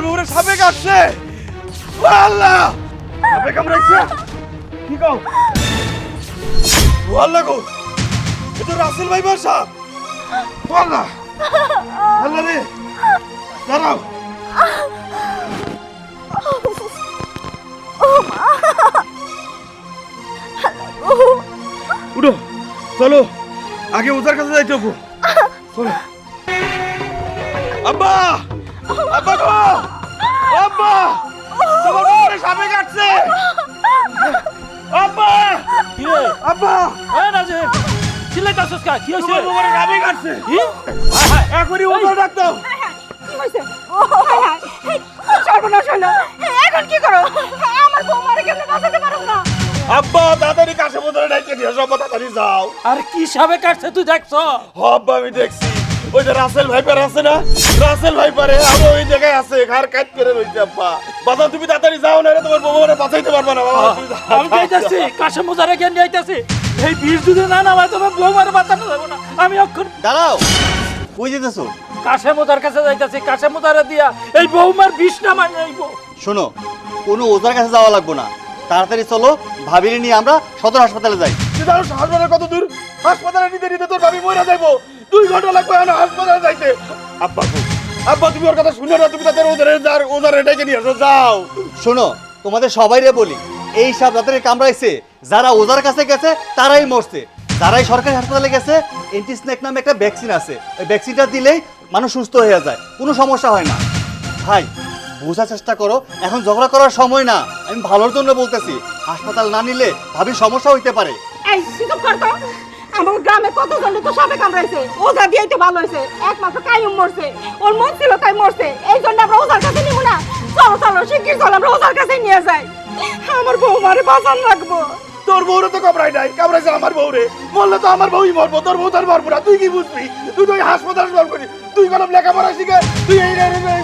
আমার বউরে সাপে কাটছে আল্লাহ! সাপে কামড়াইছে কি কও? আল্লাহ গো! এ তো রাসেল ভাই বাসা। আল্লাহ! আল্লাহ রে! দাঁড়াও। উঠো। চলো। আগে ওদের কাছে যাইতে হব। চলো। আব্বা! আব্বা গো! সাপে কাটছে আব্বা! কি রে? আব্বা! এ রাজীব চিল্লাইতাছস কা? কি হইছে? তোমার সাপে কাটছে। কি হায় হায় কি হইছে? ও হায় হায় এই, সর্বনাশ হলো। এই, এখন কি করো? আমার বৌমারে কেমনে বাঁচাতে পারো না? আব্বা তাড়াতাড়ি কাছে ডাইকে সব তাড়াতাড়ি যাও। আর কি সাবে কাটছে তুই দেখছ? আমি দেখছি। ওই যে রাসেল ভাইপার আছে না? রাসেল ভাইপারে আমি ওই জায়গায় আছে ঘর কাট করে রইছে আব্বা। বাবা তুমি তাড়াতাড়ি যাও না রে তোমার বউরে বাঁচাইতে পারবে না বাবা আমি যাইতাছি কাশে মোজারে গিয়ে যাইতাছি এই বিষ যদি না নামায় তবে বৌমার বাঁচানো যাব না। আমি অক্ষর দাঁড়াও কই যেতেছো? কাশে মোজার কাছে যাইতাছি কাশে মোজারে দিয়া এই বৌমার বিষ নামায় নাইবো শোনো কোনো ওজার কাছে যাওয়া লাগবো না। তাড়াতাড়ি চলো ভাবিরে নিয়ে আমরা সদর হাসপাতালে যাই। জানো কত দূর? হাসপাতালে নিতে নিতে তোর ভাবি মরে যাইবো। দুই ঘণ্টা লাগবে এখন হাসপাতালে যাইতে। আব্বা আব্বা তুমি ওর কথা শুনে না তুমি তাদের ওদের যার ওদের ডেকে নিয়ে আসো যাও। শোনো তোমাদের সবাইরে বলি এই সব যাদের কামড়াইছে যারা ওজার কাছে গেছে তারাই মরছে। যারাই সরকারি হাসপাতালে গেছে এন্টি স্নেক নামে একটা ভ্যাকসিন আছে। ওই ভ্যাকসিনটা দিলেই মানুষ সুস্থ হয়ে যায় কোনো সমস্যা হয় না। ভাই বোঝার চেষ্টা করো এখন ঝগড়া করার সময় না আমি ভালোর জন্য বলতেছি হাসপাতাল না নিলে ভাবি সমস্যা হইতে পারে। এই আমার গ্রামে কত জন তো সাপে কামড়াইছে। ওঝা দিয়েই তো ভালো হয়েছে। একমাত্র কাইম মরছে। ওর মন ছিল তাই মরছে। এই জন্য আমরা ওঝার কাছে নিব না। চলো চলো শিগগির চলো আমরা ওঝার কাছে নিয়ে যাই। আমার বৌমারে বাঁচান রাখব। তোর বউরে তো কামড়াই নাই। কামড়াইছে আমার বউরে। বললে তো আমার বউই মরবো তোর বউ তোর মরবো না। তুই কি বুঝবি? তুই তো হাসপাতাল মরবি তুই কোনো লেখাপড়া শিখে তুই এই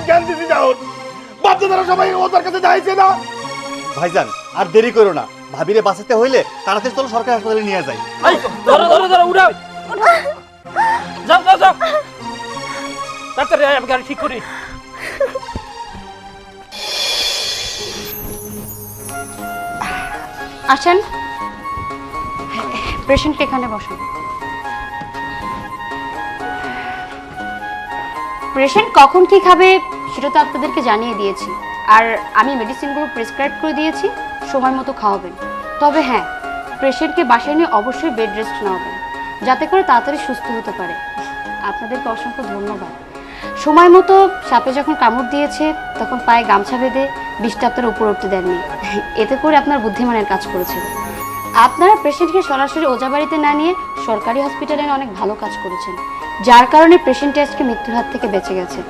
জ্ঞান দিবি যাও বাচ্চাদের সবাই ওদের কাছে যাইছে না। ভাইজান আর দেরি করো না। ভাবিরে বাঁচাতে হইলে তাড়াতাড়ি চলো সরকারি হাসপাতালে নিয়ে যাই। ধরো ধরো ধরো উড়াও যাও যাও যাও। তাড়াতাড়ি আয়, আমি গাড়ি ঠিক করি। আসেন। পেশেন্টকে এখানে বসুন। পেশেন্ট কখন কি খাবে সেটা তো আপনাদেরকে জানিয়ে দিয়েছি। আর আমি মেডিসিনগুলো প্রেসক্রাইব করে দিয়েছি, সময় মতো খাওয়াবেন। তবে হ্যাঁ পেশেন্টকে বাসায় নিয়ে অবশ্যই বেড রেস্ট নেওয়াবেন, যাতে করে তাড়াতাড়ি সুস্থ হতে পারে। আপনাদেরকে অসংখ্য ধন্যবাদ। সময় মতো সাপে যখন কামড় দিয়েছে, তখন পায়ে গামছা বেঁধে বিষটা আপনার উপর উঠতে দেননি। এতে করে আপনার বুদ্ধিমানের কাজ করেছিল আপনারা পেশেন্টকে সরাসরি ওজা বাড়িতে না নিয়ে সরকারি হসপিটালে অনেক ভালো কাজ করেছেন, যার কারণে পেশেন্টটি আজকে মৃত্যুর হাত থেকে বেঁচে গেছে।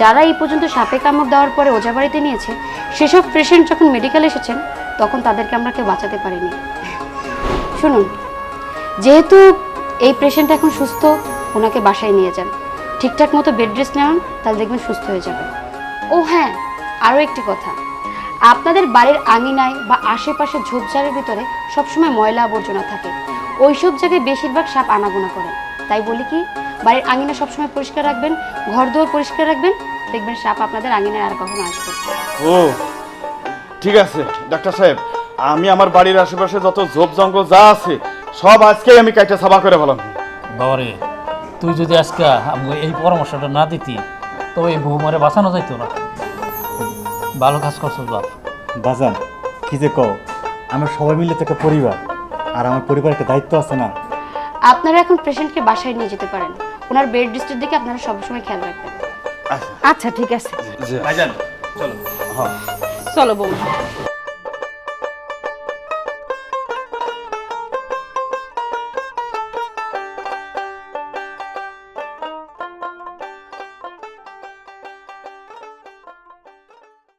যারা এই পর্যন্ত সাপে কামড় দেওয়ার পরে ওজা বাড়িতে নিয়েছে, সেসব পেশেন্ট যখন মেডিকেলে এসেছেন, তখন তাদেরকে আমরা কেউ বাঁচাতে পারিনি। শুনুন, যেহেতু এই পেশেন্ট এখন সুস্থ, ওনাকে বাসায় নিয়ে যান। ঠিকঠাক মতো বেড রেস্ট নেওয়ান, তাহলে দেখবেন সুস্থ হয়ে যাবে। ও হ্যাঁ আরও একটি কথা। আপনাদের বাড়ির আঙিনায় বা আশেপাশে ঝোপঝাড়ের ভিতরে সবসময় ময়লা আবর্জনা থাকে। ওইসব জায়গায় বেশিরভাগ সাপ আনাগোনা করে। তাই বলি কি বাড়ির আঙিনা সবসময় পরিষ্কার রাখবেন ঘর দুয়ার পরিষ্কার রাখবেন দেখবেন সাপ আপনাদের আঙিনায় আর কখনো আসবে ও ঠিক আছে ডাক্তার সাহেব আমি আমার বাড়ির আশেপাশে যত ঝোপ জঙ্গল যা আছে সব আজকেই আমি কাইটা সাবা করে ফেলাম। বাবারে তুই যদি আজকে আমাকে এই পরামর্শটা না দিতি তো এই বৌমারে বাঁচানো যাইতো না। ভালো কাজ করছ বাপ। বাজান কি যে কও আমরা সবাই মিলে তো একটা পরিবার আর আমার পরিবারের একটা দায়িত্ব আছে না আপনারা এখন পেশেন্টকে বাসায় নিয়ে যেতে পারেন। ওনার বেড রেস্টের দিকে আপনারা সবসময় খেয়াল রাখবেন। আচ্ছা। ঠিক আছে। ভাইজান চলো। চলো বৌমা।